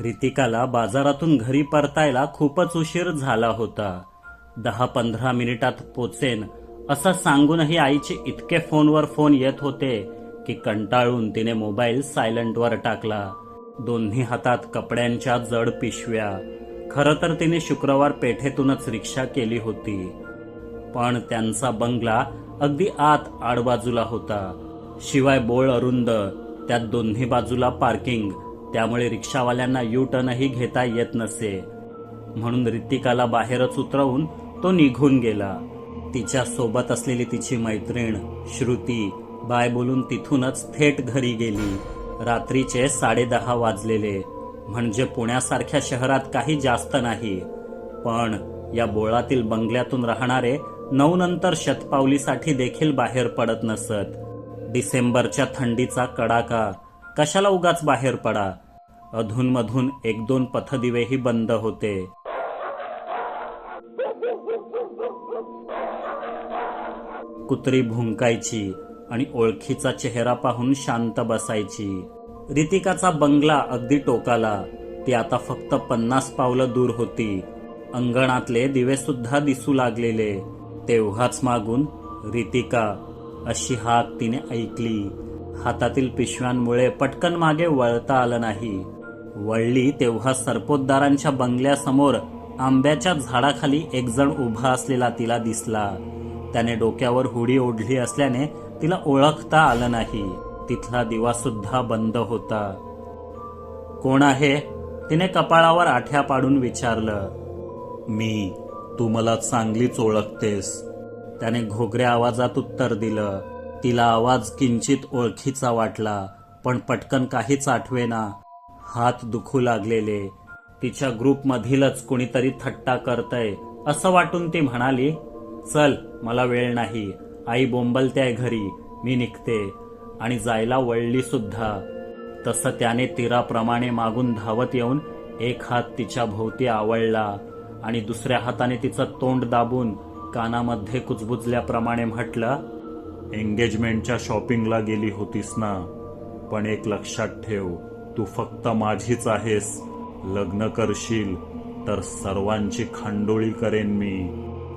रितिकाला बाजारातून घरी परतायला खूपच उशीर झाला होता. दहा पंधरा मिनिटात पोचेन असं सांगूनही आईचे इतके फोनवर फोन येत होते की कंटाळून तिने मोबाईल सायलेंटवर टाकला. दोन्ही हातात कपड्यांच्या जड पिशव्या. खरं तर तिने शुक्रवार पेठेतूनच रिक्षा केली होती. पण त्यांचा बंगला अगदी आत आडबाजूला होता. शिवाय बोळ अरुंद त्यात दोन्ही बाजूला पार्किंग त्यामुळे रिक्षावाल्यांना यू टर्नही घेता येत नसे. म्हणून रितिकाला बाहेरच उतरवून तो निघून गेला. तिच्या सोबत असलेली तिची मैत्रीण श्रुती बाय बोलून तिथूनच थेट घरी गेली. रात्रीचे साडेदहा वाजलेले. म्हणजे पुण्यासारख्या शहरात काही जास्त नाही. पण या बोळातील बंगल्यातून राहणारे नऊ नंतर शतपावलीसाठी देखील बाहेर पडत नसत. डिसेंबरच्या थंडीचा कडाका. कशाला उगाच बाहेर पडा? अधूनमधून एक दोन पथदिवेही बंद होते. कुत्री भुंकायची आणि ओळखीचा चेहरा पाहून शांत बसायची. रितिकाचा बंगला अगदी टोकाला ती आता फक्त पन्नास पावलं दूर होती. अंगणातले दिवे सुद्धा दिसू लागलेले. तेव्हाच मागून रितिका अशी हाक तिने ऐकली. हातातील पिशव्यांमुळे पटकन मागे वळता आलं नाही. वळली तेव्हा सरपोतदारांच्या बंगल्यासमोर आंब्याच्या झाडाखाली एक जण उभा असलेला तिला दिसला. त्याने डोक्यावर हुडी ओढली असल्याने तिला ओळखता आलं नाही. तिथला दिवा सुद्धा बंद होता. कोण आहे? तिने कपाळावर आठ्या पाडून विचारलं. मी. तू मला चांगलीच ओळखतेस. त्याने घोगऱ्या आवाजात उत्तर दिलं. तिला आवाज किंचित ओळखीचा वाटला पण पटकन काहीच आठवेना. हात दुखू लागलेले. तिच्या ग्रुपमधीलच कुणीतरी थट्टा करतय असं वाटून ती म्हणाली चल मला वेळ नाही. आई बोंबलते घरी. मी निघते. आणि जायला वळली सुद्धा. तसं त्याने तीराप्रमाणे मागून धावत येऊन एक हात तिच्या भोवती आवळला आणि दुसऱ्या हाताने तिचं तोंड दाबून कानामध्ये कुजबुजल्याप्रमाणे म्हटलं एंगेजमेंटच्या शॉपिंगला गेली होतीस ना? पण एक लक्षात ठेव. तू फक्त माझीच आहेस. लग्न करशील तर सर्वांची खांडोळी करेन मी.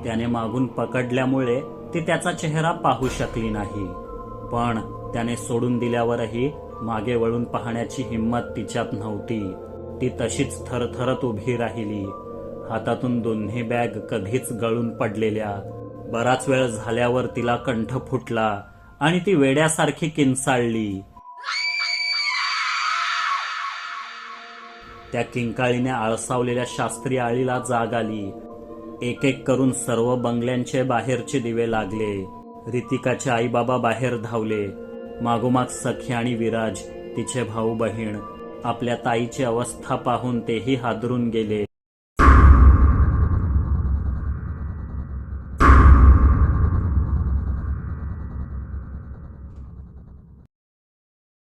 त्याने मागून पकडल्यामुळे ती त्याचा चेहरा पाहू शकली नाही. पण त्याने सोडून दिल्यावरही मागे वळून पाहण्याची हिंमत तिच्यात नव्हती. ती तशीच थरथरत उभी राहिली. हातातून दोन्ही बॅग कधीच गळून पडलेल्या. बराच वेळ झाल्यावर तिला कंठ फुटला आणि ती वेड्यासारखी किंचाळली त्या किंकाळीने आळसावलेल्या शास्त्रीय आळीला जाग आली. एक एक करून सर्व बंगल्यांचे बाहेरचे दिवे लागले. रितिकाचे आईबाबा बाहेर धावले. मागोमाग सखी आणि विराज तिचे भाऊ बहीण आपल्या ताईची अवस्था पाहून तेही हादरून गेले.